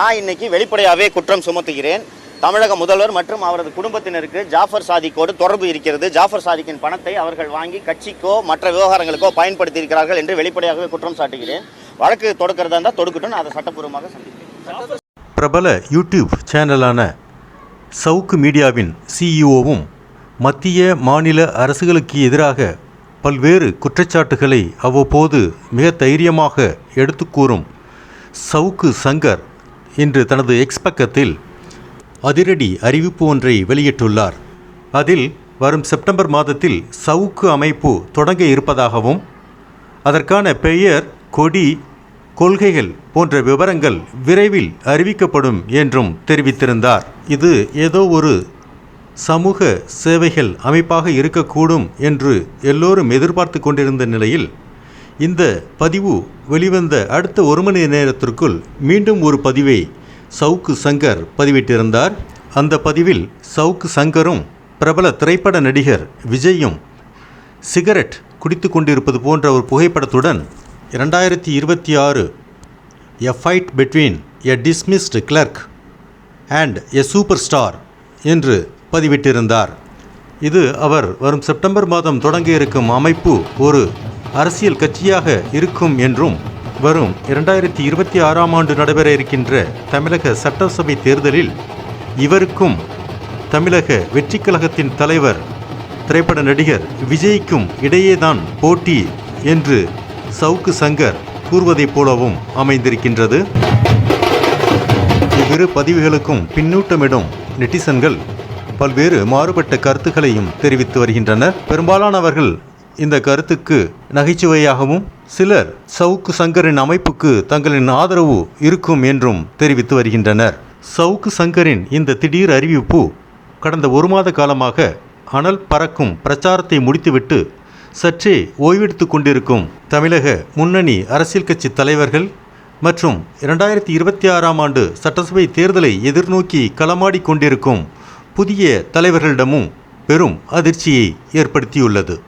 நான் இன்னைக்கு வெளிப்படையாகவே குற்றம் சுமத்துகிறேன். தமிழக முதல்வர் மற்றும் அவரது குடும்பத்தினருக்கு ஜாஃபர் சாதிக்கோடு தொடர்பு இருக்கிறது. ஜாஃபர் சாதிக்கின் பணத்தை அவர்கள் வாங்கி கட்சிக்கோ மற்ற விவகாரங்களுக்கோ பயன்படுத்தி இருக்கிறார்கள் என்று வெளிப்படையாகவே குற்றம் சாட்டுகிறேன். வழக்கு தொடுக்கிறதா இருந்தால் தொடுக்கட்டும். நான் அதை சட்டப்பூர்வமாக சந்திப்பேன் பிரபல யூடியூப் சேனலான சவுக்கு மீடியாவின் சிஇஓவும் மத்திய மாநில அரசுகளுக்கு எதிராக பல்வேறு குற்றச்சாட்டுகளை அவ்வப்போது மிக தைரியமாக எடுத்து கூறும் சவுக்கு சங்கர் இன்று தனது எக்ஸ் பக்கத்தில் அதிரடி அறிவிப்பு ஒன்றை வெளியிட்டுள்ளார். அதில் வரும் செப்டம்பர் மாதத்தில் சவுக்கு அமைப்பு தொடங்க இருப்பதாகவும் அதற்கான பெயர் கொடி கொள்கைகள் போன்ற விவரங்கள் விரைவில் அறிவிக்கப்படும் என்றும் தெரிவித்திருந்தார். இது ஏதோ ஒரு சமூக சேவைகள் அமைப்பாக இருக்கக்கூடும் என்று எல்லோரும் எதிர்பார்த்து கொண்டிருந்த நிலையில் இந்த பதிவு வெளிவந்த அடுத்த ஒரு மணி நேரத்திற்குள் மீண்டும் ஒரு பதிவை சவுக்கு சங்கர் பதிவிட்டிருந்தார். அந்த பதிவில் சவுக்கு சங்கரும் பிரபல திரைப்பட நடிகர் விஜயும் சிகரெட் குடித்து கொண்டிருப்பது போன்ற ஒரு புகைப்படத்துடன் இரண்டாயிரத்தி இருபத்தி ஆறு a fight between a dismissed clerk and a super star என்று பதிவிட்டிருந்தார். இது அவர் வரும் செப்டம்பர் மாதம் தொடங்க இருக்கும் அமைப்பு ஒரு அரசியல் கட்சியாக இருக்கும் என்றும் வரும் இரண்டாயிரத்தி இருபத்தி ஆறாம் ஆண்டு நடைபெற இருக்கின்ற தமிழக சட்டசபை தேர்தலில் இவருக்கும் தமிழக வெற்றிக் கழகத்தின் தலைவர் திரைப்பட நடிகர் விஜய்க்கும் இடையேதான் போட்டி என்று சவுக்கு சங்கர் கூறுவதைப் போலவும் அமைந்திருக்கின்றது. இவ்விரு பதிவுகளுக்கும் பின்னூட்டமிடும் நெட்டிசன்கள் பல்வேறு மாறுபட்ட கருத்துக்களையும் தெரிவித்து வருகின்றனர். பெரும்பாலானவர்கள் இந்த கருத்துக்கு நகைச்சுவையாகவும் சிலர் சவுக்கு சங்கரின் அமைப்புக்கு தங்களின் ஆதரவு இருக்கும் என்றும் தெரிவித்து வருகின்றனர். சவுக்கு சங்கரின் இந்த திடீர் அறிவிப்பு கடந்த ஒரு மாத காலமாக அனல் பறக்கும் பிரச்சாரத்தை முடித்துவிட்டு சற்றே ஓய்வெடுத்து கொண்டிருக்கும் தமிழக முன்னணி அரசியல் கட்சி தலைவர்கள் மற்றும் இரண்டாயிரத்தி இருபத்தி ஆறாம் ஆண்டு சட்டசபை தேர்தலை எதிர்நோக்கி களமாடி கொண்டிருக்கும் புதிய தலைவர்களிடமும் பெரும் அதிர்ச்சியை ஏற்படுத்தியுள்ளது.